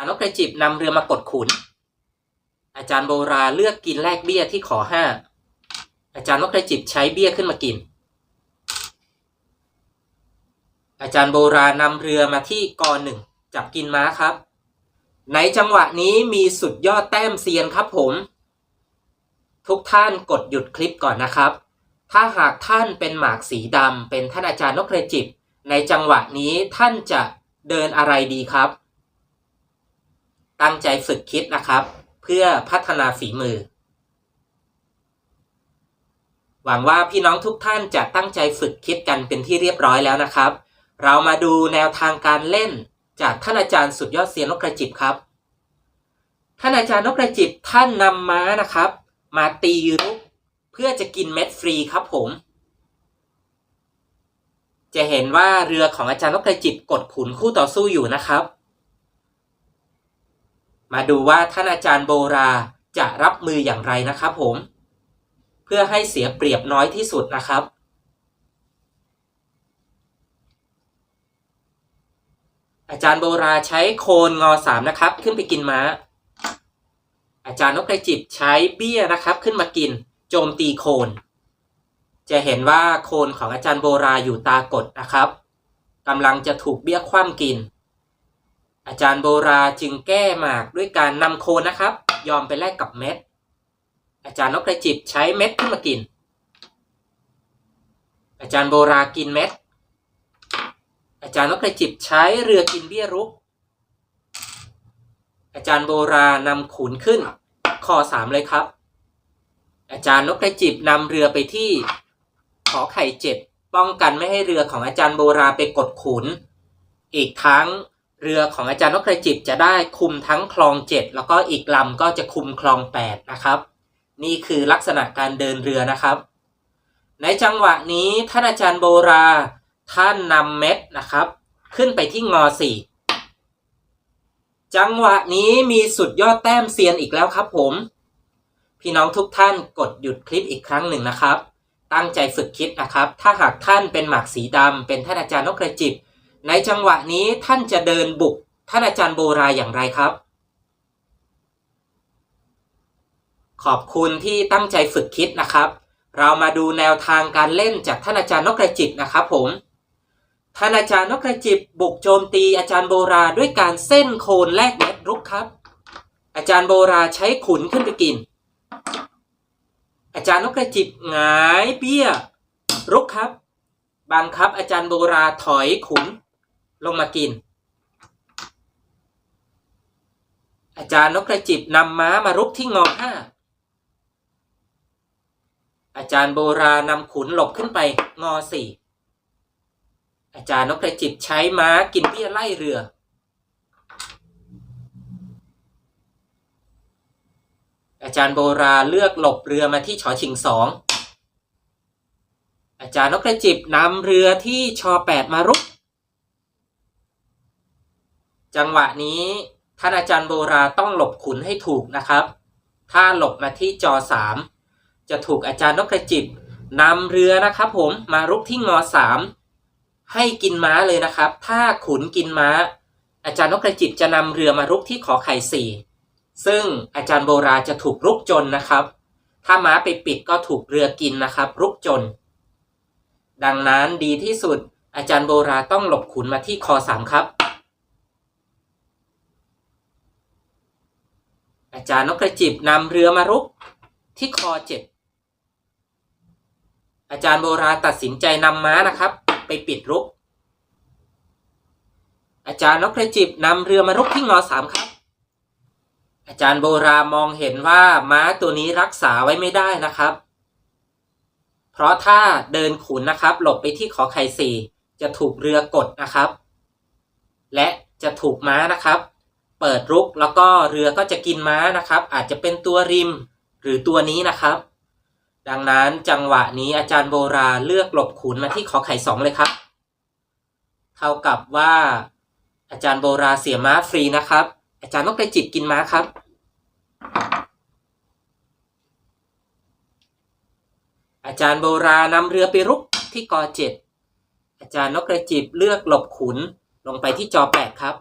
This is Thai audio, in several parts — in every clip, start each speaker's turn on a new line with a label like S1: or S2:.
S1: ารย์นกกระจิบนำเรือมากดขุน อาจารย์โบราเลือกกินแลกเบี้ยที่ขอห้า อาจารย์นกกระจิบใช้เบี้ยขึ้นมากิน อาจารย์โบรานำเรือมาที่กอหนึ่งจับกินม้าครับ ในจังหวะนี้มีสุดยอดแต้มเซียนครับผม ทุกท่านกดหยุดคลิปก่อนนะครับ ถ้าหากท่านเป็นหมากสีดำเป็นท่านอาจารย์นกกระจิบ ในจังหวะนี้ท่านจะเดินอะไรดีครับ ตั้งใจฝึกคิดนะครับ เพื่อพัฒนาฝีมือ หวังว่าพี่น้องทุกท่านจะตั้งใจฝึกคิดกันเป็นที่เรียบร้อยแล้วนะครับ เรามาดูแนวทางการเล่นจากท่านอาจารย์สุดยอดเซียนนกกระจิบครับ ท่านอาจารย์นกกระจิบท่านนำม้านะครับ มาตีรุกเพื่อจะกินเม็ดฟรีครับผม จะเห็นว่าเรือของอาจารย์นกกระจิบกดขุนคู่ต่อสู้อยู่นะครับ มาดูว่าท่านอาจารย์โบราจะรับมืออย่างไรนะครับผม เพื่อให้เสียเปรียบน้อยที่สุดนะครับ อาจารย์โบราใช้โคนงอสามนะครับ ขึ้นไปกินม้า อาจารย์นกกระจิบใช้เบี้ยนะครับ ขึ้นมากิน โจมตีโคน จะเห็นว่าโคนของอาจารย์โบราอยู่ตากดนะครับกำลังจะถูกเบี้ยคว่ำกิน อาจารย์โบราจึงแก้หมากด้วยการนำโคนนะครับ ยอมไปแลกกับเม็ด อาจารย์นกกระจิบใช้เม็ดขึ้นมากิน อาจารย์โบรากินเม็ด อาจารย์นกกระจิบใช้เรือกินเบี้ยรุก อาจารย์โบรานำขุนขึ้นคอสามเลยครับ อาจารย์นกกระจิบนำเรือไปที่ขอไข่เจ็ดป้องกันไม่ให้เรือของอาจารย์โบราไปกดขุน อีกทั้ง เรือของอาจารย์นกกระจิบจะได้คุมทั้งคลองเจ็ดแล้วก็อีกลำก็จะคุมคลองแปดนะครับ นี่คือลักษณะการเดินเรือนะครับ ในจังหวะนี้ท่านอาจารย์โบราท่านนำเม็ดนะครับ ขึ้นไปที่งอสี่จังหวะนี้มีสุดยอดแต้มเซียนอีกแล้วครับผม พี่น้องทุกท่านกดหยุดคลิปอีกครั้งหนึ่งนะครับ ตั้งใจฝึกคิดนะครับ ถ้าหากท่านเป็นหมากสีดำเป็นท่านอาจารย์นกกระจิบ ในจังหวะนี้ท่านจะเดินบุกท่านอาจารย์โบราอย่างไรครับ ขอบคุณที่ตั้งใจฝึกคิดนะครับ เรามาดูแนวทางการเล่นจากท่านอาจารย์นกกระจิบนะครับผมท่านอาจารย์นกกระจิบบุกโจมตีอาจารย์โบราด้วยการเส้นโคนแลกเม็ดรุกครับ อาจารย์โบราใช้ขุนขึ้นไปกิน อาจารย์นกกระจิบหงายเบี้ยรุกครับบังคับอาจารย์โบราถอยขุน ลงมากิน อาจารย์นกกระจิบนำม้ามารุกที่งอห้า อาจารย์โบรานำขุนหลบขึ้นไปงอสี่ อาจารย์นกกระจิบใช้ม้ากินเบี้ยไล่เรือ อาจารย์โบราเลือกหลบเรือมาที่ชอชิงสองอาจารย์นกกระจิบนำเรือที่ชอแปดมารุก จังหวะนี้ท่านอาจารย์โบราต้องหลบขุนให้ถูกนะครับ ถ้าหลบมาที่จอสามจะถูกอาจารย์นกกระจิบนำเรือนะครับผมมารุกที่งอสามให้กินม้าเลยนะครับ ถ้าขุนกินม้า อาจารย์นกกระจิบจะนำเรือมารุกที่ขอไข่สี่ซึ่งอาจารย์โบราจะถูกรุกจนนะครับ ถ้าม้าไปปิดก็ถูกเรือกินนะครับ รุกจน ดังนั้นดีที่สุดอาจารย์โบราต้องหลบขุนมาที่คอสามครับ อา จารย์นกกระจิบนำเรือมารุกที่คอเจ็ดอาจารย์โบราตัดสินใจนำม้านะครับ ไปปิดรุก อาจารย์นกกระจิบนำเรือมารุกที่งอสามครับ อาจารย์โบรามองเห็นว่าม้าตัวนี้รักษาไว้ไม่ได้นะครับ เพราะถ้าเดินขุนนะครับ หลบไปที่ขอไข่สี่จะถูกเรือกดนะครับ และจะถูกม้านะครับ เปิดรุกแล้วก็เรือก็จะกินม้านะครับ อาจจะเป็นตัวริมหรือตัวนี้นะครับ ดังนั้นจังหวะนี้อาจารย์โบราเลือกหลบขุนมาที่ขอไข่สองเลยครับ เท่ากับว่าอาจารย์โบราเสียม้าฟรีนะครับ อาจารย์นกกระจิบกินม้าครับ อาจารย์โบรานำเรือไปรุกที่กอเจ็ดอาจารย์นกกระจิบเลือกหลบขุนลงไปที่จอแปดครับ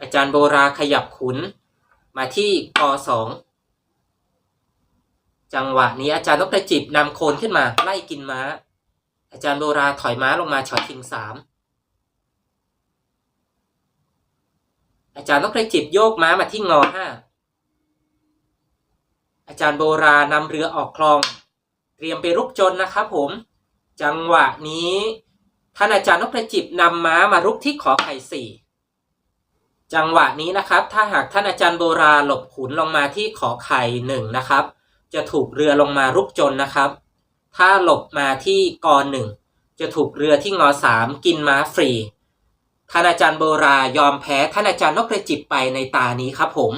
S1: อาจารย์โบราขยับขุน มาที่กสองจังหวะนี้อาจารย์นพกระจิบนำโคนขึ้นมาไล่กินม้า อาจารย์โบราถอยม้าลงมาช็อตคิงสามอาจารย์นพกระจิบโยกม้ามาที่งอห้าอาจารย์โบรานำเรือออกคลอง เตรียมไปรุกจนนะครับผม จังหวะนี้ท่านอาจารย์นพกระจิบนำม้ามารุกที่ขอไข่สี่ จังหวะนี้นะครับ ถ้าหากท่านอาจารย์โบราหลบขุนลงมาที่ขอไข่หนึ่งนะครับ จะถูกเรือลงมารุกจนนะครับ ถ้าหลบมาที่กอหนึ่งจะถูกเรือที่งอสามกินม้าฟรีท่านอาจารย์โบรายอมแพ้ท่านอาจารย์นกกระจิบไปในตานี้ครับผม